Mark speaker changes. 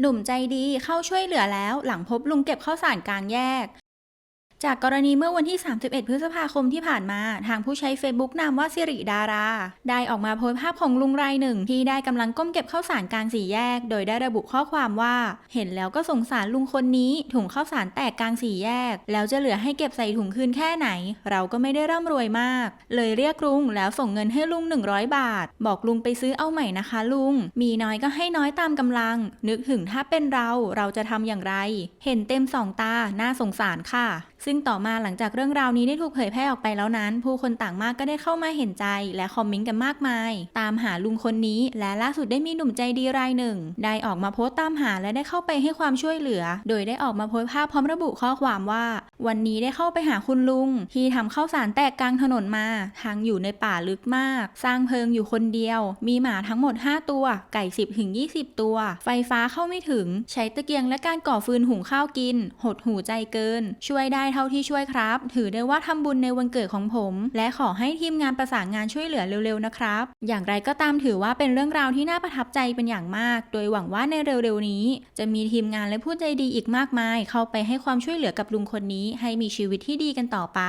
Speaker 1: หนุ่มใจดีเข้าช่วยเหลือแล้วหลังพบลุงเก็บข้าวสารกลางแยก จากกรณีเมื่อวันที่ 31 พฤษภาคมที่ผ่านมา ทางผู้ใช้ Facebook นามว่าสิริดารา ได้ออกมาโพสต์ภาพของลุงรายหนึ่ง ที่ได้กำลังก้มเก็บข้าวสารกลางสี่แยก โดยได้ระบุข้อความว่า เห็นแล้วก็สงสารลุงคนนี้ ถุงข้าวสารแตกกลางสี่แยก แล้วจะเหลือให้เก็บใส่ถุงคืนแค่ไหน เราก็ไม่ได้ร่ำรวยมาก เลยเรียกลุงแล้วส่งเงินให้ลุง 100 บาท บอกลุงไปซื้อเอาใหม่นะคะ ลุง มีน้อยก็ให้น้อยตามกำลัง นึกถึงถ้าเป็นเราเราจะทำอย่างไร เห็นเต็มสองตาน่าสงสารค่ะซึ่งต่อมาหลังจากเรื่องราวนี้ได้ถูกเผยแพร่ออกไปแล้วนั้น ผู้คนต่างมากก็ได้เข้ามาเห็นใจ และคอมเมนต์กันมากมาย ตามหาลุงคนนี้ และล่าสุดได้มีหนุ่มใจดีรายหนึ่ง ได้ออกมาโพสต์ตามหาและได้เข้าไปให้ความช่วยเหลือ โดยได้ออกมาโพสต์ภาพพร้อมระบุข้อความว่า วันนี้ได้เข้าไปหาคุณลุง ที่ทำข้าวสารแตกกลางถนนมา ทางอยู่ในป่าลึกมาก สร้างเพิงอยู่คนเดียว มีหมาทั้งหมด 5 ตัว ไก่ 10ถึง20 ตัว ไฟฟ้าเข้าไม่ถึง ใช้ตะเกียงและการก่อฟืนหุงข้าวกิน หดหูใจเกิน ช่วยได้เท่าที่ช่วยครับ ถือได้ว่าทำบุญในวันเกิดของผม และขอให้ทีมงานประสานงานช่วยเหลือเร็วๆนะครับ อย่างไรก็ตามถือว่าเป็นเรื่องราวที่น่าประทับใจเป็นอย่างมาก โดยหวังว่าในเร็วๆนี้ จะมีทีมงานและผู้ใจดีอีกมากมาย เข้าไปให้ความช่วยเหลือกับลุงคนนี้ ให้มีชีวิตที่ดีกันต่อไป